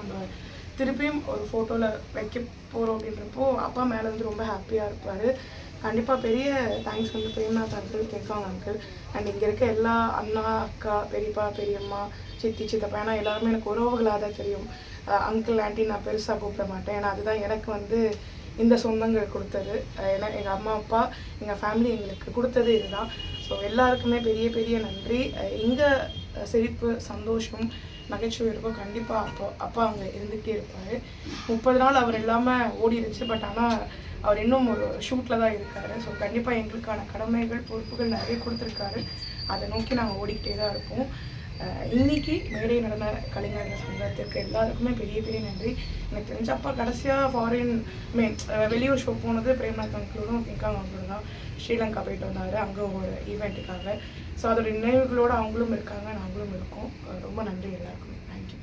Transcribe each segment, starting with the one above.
நம்ம திருப்பியும் ஒரு ஃபோட்டோவில் வைக்க போகிறோம் அப்படின்றப்போ அப்பா மேலே வந்து ரொம்ப ஹாப்பியாக இருப்பார். கண்டிப்பாக பெரிய தேங்க்ஸ் வந்து பிரேம்நாத் அங்கிள் கேட்காங்க அங்கிள் அண்ட் இங்கே இருக்க எல்லா அண்ணா அக்கா பெரியப்பா பெரியம்மா சித்தி சித்தப்பா ஏன்னா எல்லாருமே எனக்கு உறவுகளாக தான் தெரியும். அங்கிள் ஆண்டி நான் பெருசாக கூப்பிட மாட்டேன். ஏன்னா அதுதான் எனக்கு வந்து இந்த சொந்தங்கள் கொடுத்தது. ஏன்னா எங்கள் அம்மா அப்பா எங்கள் ஃபேமிலி எங்களுக்கு கொடுத்தது இதுதான். ஸோ எல்லாருக்குமே பெரிய பெரிய நன்றி. இங்கே சிரிப்பு சந்தோஷம் நகைச்சுவை இருக்கும். கண்டிப்பாக அப்போ அப்பா அவங்க இருந்துகிட்டே இருப்பார். முப்பது நாள் அவர் இல்லாமல் ஓடிடுச்சு பட் ஆனால் அவர் இன்னும் ஒரு ஷூட்டில் தான் இருக்கார். ஸோ கண்டிப்பாக எங்களுக்கான கடமைகள் பொறுப்புகள் நிறைய கொடுத்துருக்காரு. அதை நோக்கி நாங்கள் ஓடிக்கிட்டே தான் இருப்போம். இன்னைக்கு மேடை நடன கலைஞர்கள் சங்கத்திற்கு எல்லாருக்குமே பெரிய பெரிய நன்றி. எனக்கு தெரிஞ்ச அப்பா கடைசியாக ஃபாரின் மீன் வெளியூர் ஷோ போனது பிரேம்நாத் அங்கிளும் கிங்காங் அங்கிளும் தான். ஸ்ரீலங்கா போயிட்டு வந்தார். அங்கே ஒரு ஈவெண்ட்டுக்காக ஸோ அதோட நினைவுகளோடு அவங்களும் இருக்காங்க நாங்களும் இருக்கோம். ரொம்ப நன்றி எல்லாருக்கும். Thank you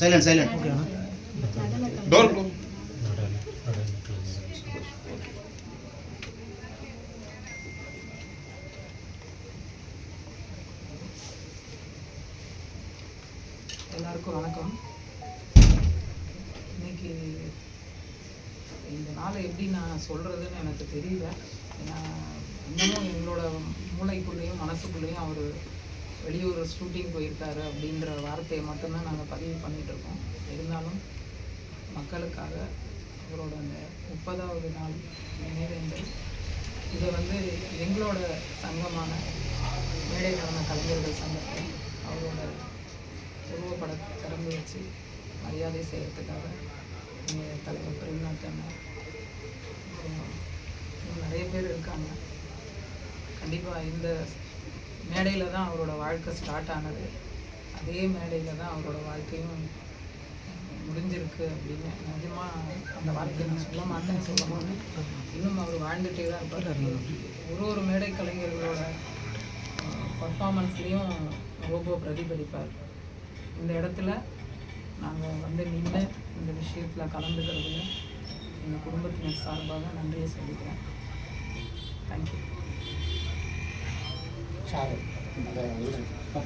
Silent, silent. டோர் எல்லாருக்கும் வணக்கம். இன்னைக்கு இந்த நாளை எப்படி நான் சொல்கிறதுன்னு எனக்கு தெரியல. ஏன்னா இன்னமும் எங்களோட மூளைக்குள்ளேயும் மனசுக்குள்ளேயும் அவர் வெளியூர் ஷூட்டிங் போயிருக்காரு அப்படின்ற வார்த்தையை மட்டும்தான் நாங்கள் பதிவு பண்ணிகிட்ருக்கோம் இருந்தாலும் மக்களுக்காக அவரோட அந்த முப்பதாவது நாள் நினைவேந்தல். இதை வந்து எங்களோட சங்கமான மேடை நடன கலைஞர்கள் சங்கத்தை அவரோட வச்சு மரியாதை செய்கிறதுக்காக எங்கள் தலைவர் பிரேம்நாத் இன்னும் நிறைய பேர் இருக்காங்க. கண்டிப்பாக இந்த மேடையில் தான் அவரோட வாழ்க்கை ஸ்டார்ட் ஆனது. அதே மேடையில் தான் அவரோட வாழ்க்கையும் முடிஞ்சிருக்கு அப்படின்னு நிஜமாக அந்த வாழ்க்கையை நான் சொல்ல மாட்டேன்னு சொல்ல மாட்டேன் இன்னும் அவர் வாழ்ந்துட்டே தான் இருப்பார். ஒரு ஒரு மேடை கலைஞர்களோட பர்ஃபாமன்ஸ்லேயும் ரோபோ பிரதிபலிப்பார். இந்த இடத்துல நாங்கள் வந்து நின்று இந்த விஷயத்தில் கலந்துக்கிறதுல எங்கள் குடும்பத்தினர் சார்பாக நன்றியை சொல்லிக்கிறேன். தேங்க்யூ சார் ஆ,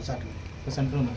சாப்பிட்டு. சென்ட்ரல்